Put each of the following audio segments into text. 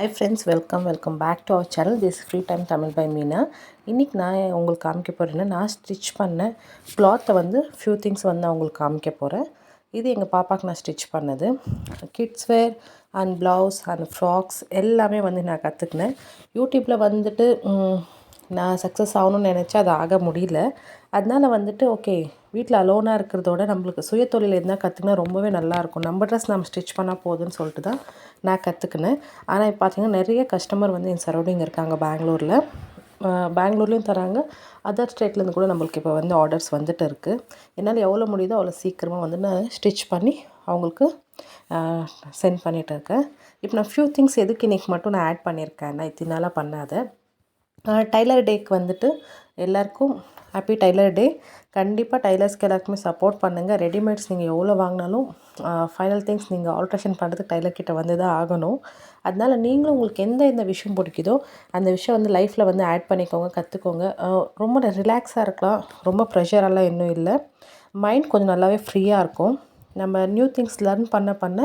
Hi friends welcome welcome back to our channel this free time Tamil by Meena இன்றைக்கி நான் உங்களுக்கு காமிக்க போகிறேன்னா நான் ஸ்டிச் பண்ண க்ளாத்தை வந்து ஃபியூ திங்ஸ் வந்து நான் உங்களுக்கு காமிக்க போகிறேன் இது எங்கள் பாப்பாவுக்கு நான் ஸ்டிச் பண்ணது. Kids wear and blouse and frocks எல்லாமே வந்து நான் கற்றுக்கினேன் யூடியூப்பில் வந்துட்டு நான் சக்ஸஸ் ஆகணும்னு நினச்சா அது ஆக முடியல. அதனால் வந்துட்டு ஓகே வீட்டில் அலோனாக இருக்கிறதோட நம்மளுக்கு சுயதொழில் இருந்தால் கற்றுக்கினா ரொம்பவே நல்லாயிருக்கும் நம்ம ட்ரெஸ் நம்ம ஸ்டிச் பண்ணால் போதும்னு சொல்லிட்டு தான் நான் கற்றுக்கினேன் ஆனால் இப்போ பார்த்தீங்கன்னா நிறைய கஸ்டமர் வந்து என் சரௌண்டிங் இருக்காங்க பெங்களூரில். பெங்களூர்லேயும் தராங்க. அதர் ஸ்டேட்லேருந்து கூட நம்மளுக்கு இப்போ வந்து ஆர்டர்ஸ் வந்துட்டு இருக்குது என்னால் எவ்வளோ முடியுதோ அவ்வளோ சீக்கிரமாக வந்து நான் ஸ்டிச் பண்ணி அவங்களுக்கு சென்ட் பண்ணிகிட்டு இருக்கேன். இப்போ நான் ஃபியூ திங்ஸ் எதுக்கு இன்றைக்கி மட்டும் நான் ஆட் பண்ணியிருக்கேன்? நான் இத்தினாலாம் நாளாக பண்ணாத. டைலர் டேக்கு வந்துட்டு எல்லாருக்கும் ஹாப்பி டைலர் டே கண்டிப்பாக டைலர்ஸ்க்கு எல்லாருக்குமே சப்போர்ட் பண்ணுங்கள் ரெடிமேட்ஸ் நீங்கள் எவ்வளோ வாங்கினாலும் ஃபைனல் திங்ஸ் நீங்கள் ஆல்ட்ரேஷன் பண்ணுறதுக்கு டைலர் கிட்ட வந்து தான் ஆகணும். அதனால நீங்களும் உங்களுக்கு எந்த எந்த விஷயம் பிடிக்குதோ அந்த விஷயம் வந்து லைஃப்பில் வந்து ஆட் பண்ணிக்கோங்க கற்றுக்கோங்க ரொம்ப ரிலாக்ஸாக இருக்கலாம். ரொம்ப ப்ரெஷரெல்லாம் இன்னும் இல்லை. மைண்ட் கொஞ்சம் நல்லாவே ஃப்ரீயாக இருக்கும். நம்ம நியூ திங்ஸ் லேர்ன் பண்ண பண்ண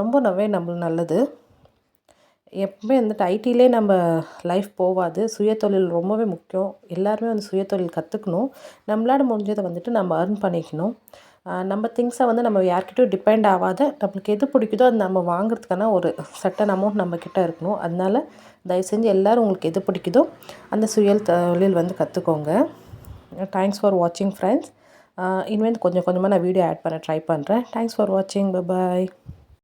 ரொம்ப நவே நம்மளுக்கு நல்லது. எப்பவுமே வந்துட்டு ஐடியிலே நம்ம லைஃப் போகாது சுயதொழில் ரொம்பவே முக்கியம். எல்லாருமே வந்து சுயதொழில் கற்றுக்கணும் நம்மளால முடிஞ்சதை வந்துட்டு நம்ம ஏர்ன் பண்ணிக்கணும். நம்ம திங்ஸை வந்து நம்ம யார்கிட்டயும் டிபெண்ட் ஆகாத நம்மளுக்கு எது பிடிக்குதோ அது நம்ம வாங்குறதுக்கான ஒரு சட்டன் அமௌண்ட் நம்மக்கிட்ட இருக்கணும். அதனால தயவு செஞ்சு எல்லோரும் உங்களுக்கு எது பிடிக்குதோ அந்த சுயல் தொழில் வந்து கற்றுக்கோங்க தேங்க்ஸ் ஃபார் வாட்சிங் ஃப்ரெண்ட்ஸ் இனிமேல் கொஞ்சம் கொஞ்சமாக நான் வீடியோ ஆட் பண்ண ட்ரை பண்ணுறேன் தேங்க்ஸ் ஃபார் வாட்சிங் பாய்